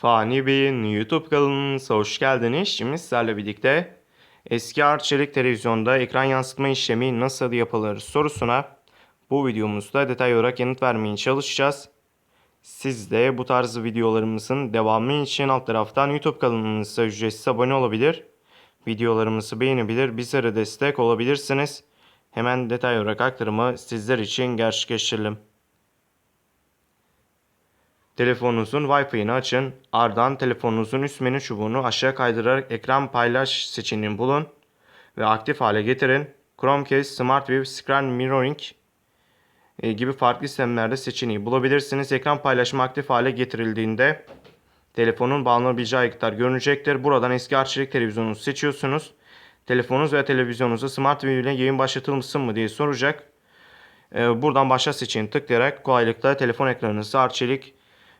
Fani Bey'in YouTube kanalınıza hoş geldiniz. Şimdi sizlerle birlikte eski Arçelik televizyonda ekran yansıtma işlemi nasıl yapılır sorusuna bu videomuzda detay olarak yanıt vermeye çalışacağız. Siz de bu tarz videolarımızın devamı için alt taraftan YouTube kanalımıza ücretsiz abone olabilir. Videolarımızı beğenebilir, bizlere destek olabilirsiniz. Hemen detay olarak aktarımı sizler için gerçekleştirelim. Telefonunuzun Wi-Fi'ni açın. Ardından telefonunuzun üst menü çubuğunu aşağı kaydırarak ekran paylaş seçeneğini bulun ve aktif hale getirin. Chromecast, SmartView, Screen Mirroring e, gibi farklı sistemlerde seçeneği bulabilirsiniz. Ekran paylaşımı aktif hale getirildiğinde telefonun bağlanabileceği aygıtlar görünecektir. Buradan eski arçelik televizyonunuzu seçiyorsunuz. Telefonunuz veya televizyonunuza SmartView ile yayın başlatılmışsın mı diye soracak. E, Buradan başla seçeneğini tıklayarak kolaylıkla telefon ekranınızı arçelik